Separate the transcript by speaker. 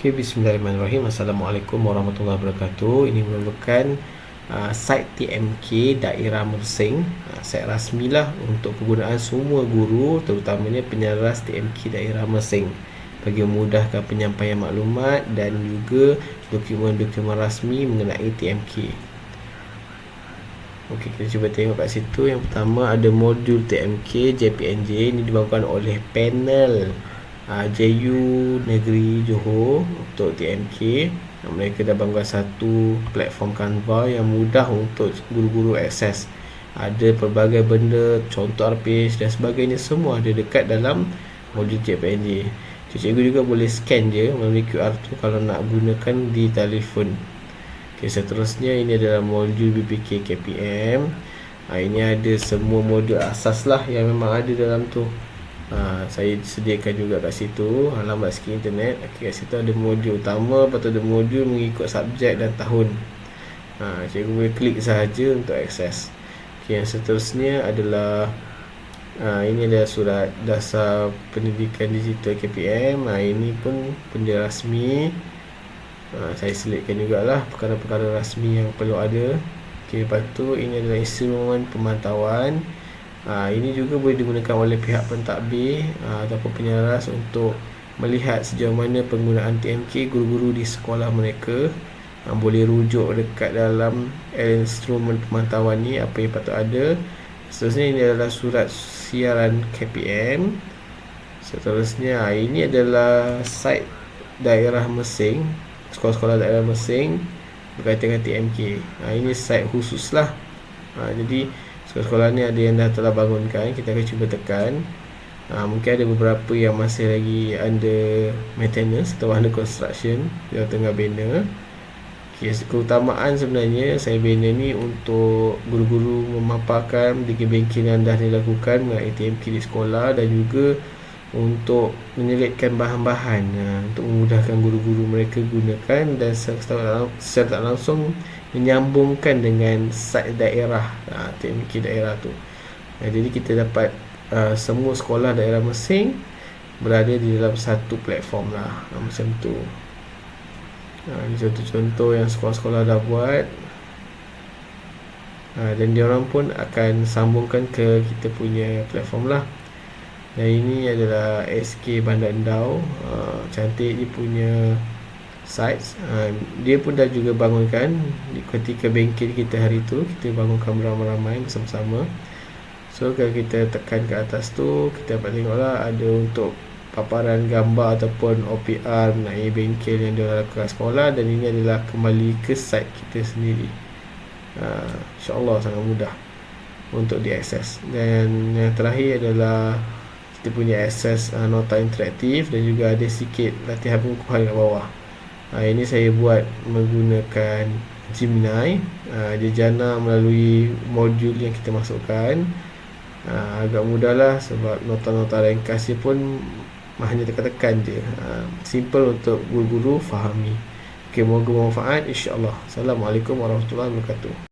Speaker 1: Okay, bismillahirrahmanirrahim. Assalamualaikum warahmatullahi wabarakatuh. Ini merupakan uh, site TMK daerah Mersing. Uh, site rasmilah untuk kegunaan semua guru terutamanya penyaras TMK daerah Mersing bagi memudahkan penyampaian maklumat dan juga dokumen-dokumen rasmi mengenai TMK. Okey, kita cuba tengok kat situ. Yang pertama ada modul TMK JPNJ ini dibangunkan oleh panel uh, ah, JU Negeri Johor untuk TMK mereka dah bangun satu platform Canva yang mudah untuk guru-guru akses ada pelbagai benda contoh RPH dan sebagainya semua ada dekat dalam modul JPNJ cikgu juga boleh scan je melalui QR tu kalau nak gunakan di telefon. Okay, seterusnya ini adalah modul BPK KPM ha, ini ada semua modul asas lah yang memang ada dalam tu ha, saya sediakan juga kat situ alamat sikit internet. Okay, kat situ ada modul utama lepas tu ada modul mengikut subjek dan tahun. Ha, cikgu boleh klik sahaja untuk akses. Okay, yang seterusnya adalah ha, ini adalah surat dasar pendidikan digital KPM ha, ini pun benda rasmi. Ha, saya selitkan jugalah perkara-perkara rasmi yang perlu ada. Okay, lepas tu ini adalah instrumen pemantauan Ha, ini juga boleh digunakan oleh pihak pentadbir ha, ataupun penyaras untuk melihat sejauh mana penggunaan TMK guru-guru di sekolah mereka ha, boleh rujuk dekat dalam instrumen pemantauan ni apa yang patut ada. Seterusnya ini adalah surat siaran KPM seterusnya ha, ini adalah site daerah Mesing sekolah-sekolah daerah Mesing berkaitan dengan TMK ha, ini site khusus lah ha, jadi sekolah-sekolah ni ada yang dah telah bangunkan kita akan cuba tekan. Ha, mungkin ada beberapa yang masih lagi under maintenance atau under construction. Yang tengah bina okay, keutamaan sebenarnya saya bina ni untuk guru-guru memaparkan bengkel yang dah dilakukan mengenai ATM di sekolah dan juga untuk menyelitkan bahan-bahan uh, untuk memudahkan guru-guru mereka gunakan dan secara, tak langsung menyambungkan dengan site daerah uh, teknik daerah tu. Uh, jadi kita dapat uh, semua sekolah daerah masing berada di dalam satu platform lah uh, macam tu. Uh, ini contoh-contoh yang sekolah-sekolah dah buat. Uh, dan diorang pun akan sambungkan ke kita punya platform lah dan ini adalah SK Bandar Endau uh, cantik dia punya sites uh, dia pun dah juga bangunkan ketika bengkel kita hari tu. Kita bangunkan beramai-ramai bersama-sama. So kalau kita tekan ke atas tu kita dapat tengoklah ada untuk paparan gambar ataupun OPR mengenai bengkel yang dia lakukan sekolah. Dan ini adalah kembali ke site kita sendiri. Uh, insyaAllah sangat mudah untuk diakses. Dan yang terakhir adalah kita punya akses uh, nota interaktif dan juga ada sikit latihan pengukuhan kat bawah. Uh, ini saya buat menggunakan Gemini. Uh, dia jana melalui modul yang kita masukkan. Uh, agak mudah lah sebab nota-nota ringkasnya pun hanya tekan-tekan je. Uh, simple untuk guru-guru fahami. Ok moga bermanfaat. insyaAllah. Assalamualaikum warahmatullahi wabarakatuh